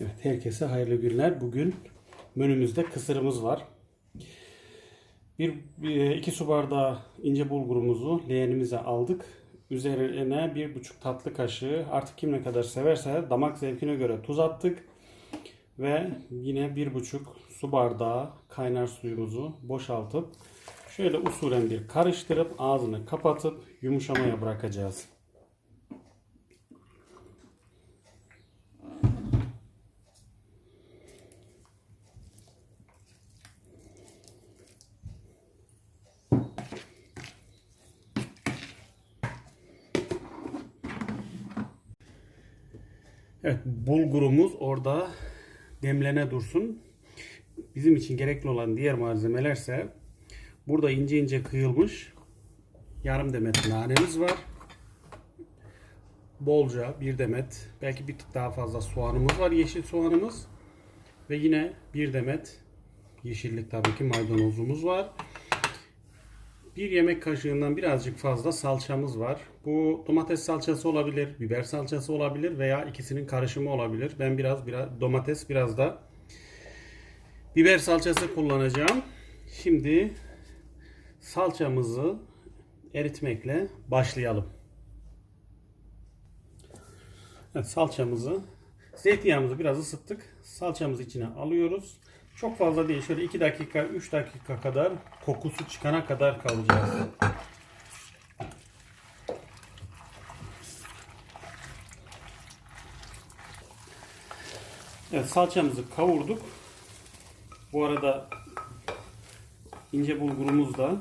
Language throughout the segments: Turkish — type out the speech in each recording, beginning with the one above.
Evet, herkese hayırlı günler. Bugün menümüzde kısırımız var. Bir, iki su bardağı ince bulgurumuzu leğenimize aldık. Üzerine bir buçuk tatlı kaşığı artık kim ne kadar severse damak zevkine göre tuz attık. Ve yine bir buçuk su bardağı kaynar suyumuzu boşaltıp şöyle usulen bir karıştırıp ağzını kapatıp yumuşamaya bırakacağız. Evet, bulgurumuz orada demlene dursun. Bizim için gerekli olan diğer malzemelerse burada ince ince kıyılmış yarım demet nanemiz var. Bolca bir demet, belki bir tık daha fazla soğanımız var, yeşil soğanımız. Ve yine bir demet yeşillik tabii ki maydanozumuz var. Bir yemek kaşığından birazcık fazla salçamız var. Bu domates salçası olabilir, biber salçası olabilir veya ikisinin karışımı olabilir. Ben biraz biraz domates biraz da biber salçası kullanacağım. Şimdi salçamızı eritmekle başlayalım. Evet, salçamızı zeytinyağımızı biraz ısıttık. Salçamızı içine alıyoruz. Çok fazla değil. Şöyle 2 dakika, 3 dakika kadar kokusu çıkana kadar kalacağız. Evet, salçamızı kavurduk. Bu arada ince bulgurumuz da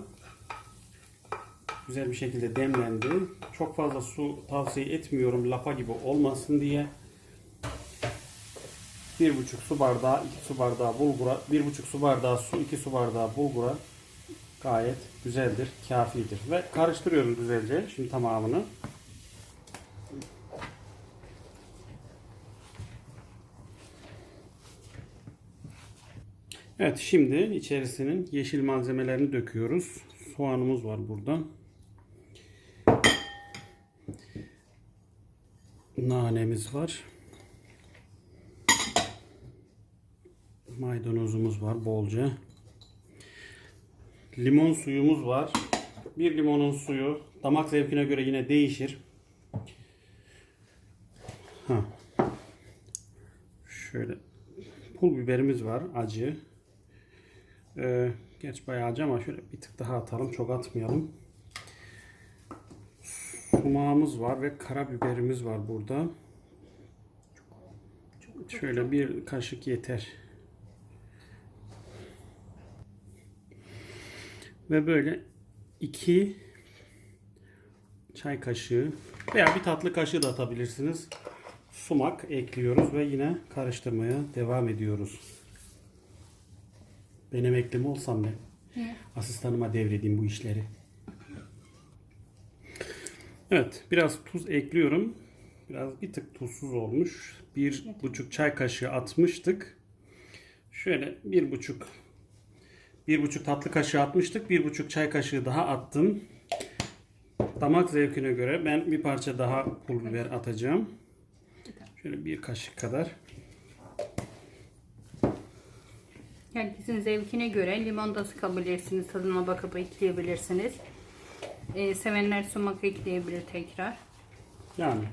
güzel bir şekilde demlendi. Çok fazla su tavsiye etmiyorum lapa gibi olmasın diye. Bir buçuk su bardağı, iki su bardağı bulgura, bir buçuk su bardağı su, iki su bardağı bulgura gayet güzeldir, kafidir. Ve karıştırıyorum güzelce şimdi tamamını. Evet şimdi içerisinin yeşil malzemelerini döküyoruz. Soğanımız var burada. Nanemiz var. Maydanozumuz var bolca. Limon suyumuz var. Bir limonun suyu damak zevkine göre yine değişir. Ha. Şöyle pul biberimiz var acı. Ee, geç bayağı acı ama şöyle bir tık daha atalım. Çok atmayalım. Sumağımız var ve karabiberimiz var burada. Şöyle bir kaşık yeter. Ve böyle iki çay kaşığı veya bir tatlı kaşığı da atabilirsiniz. Sumak ekliyoruz ve yine karıştırmaya devam ediyoruz. Ben emekli mi olsam ben? Asistanıma devredeyim bu işleri. Evet, biraz tuz ekliyorum. Biraz bir tık tuzsuz olmuş. Bir buçuk çay kaşığı atmıştık. Şöyle bir buçuk bir buçuk tatlı kaşığı atmıştık. Bir buçuk çay kaşığı daha attım. Damak zevkine göre ben bir parça daha pul biber atacağım. Şöyle bir kaşık kadar. Herkesin zevkine göre limon da sıkabilirsiniz. Tadına bakıp ekleyebilirsiniz. Ee, sevenler sumak ekleyebilir tekrar. Yani.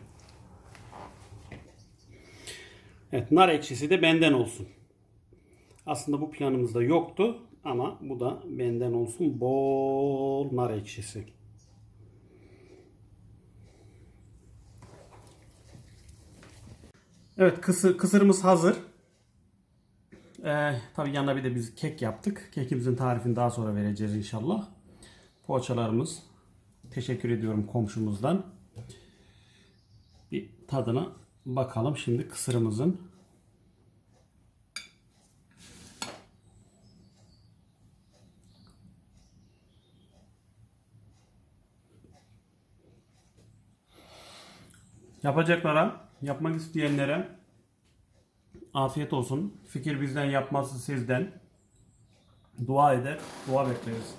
Evet, nar ekşisi de benden olsun. Aslında bu planımızda yoktu ama bu da benden olsun. Bol nar ekşisi. Evet, kısır, kısırımız hazır. Ee, tabii yanına bir de biz kek yaptık. Kekimizin tarifini daha sonra vereceğiz inşallah. Poğaçalarımız. Teşekkür ediyorum komşumuzdan. Bir tadına bakalım şimdi kısırımızın. Yapacaklara, yapmak isteyenlere afiyet olsun. Fikir bizden, yapması sizden. Dua eder, dua bekleriz.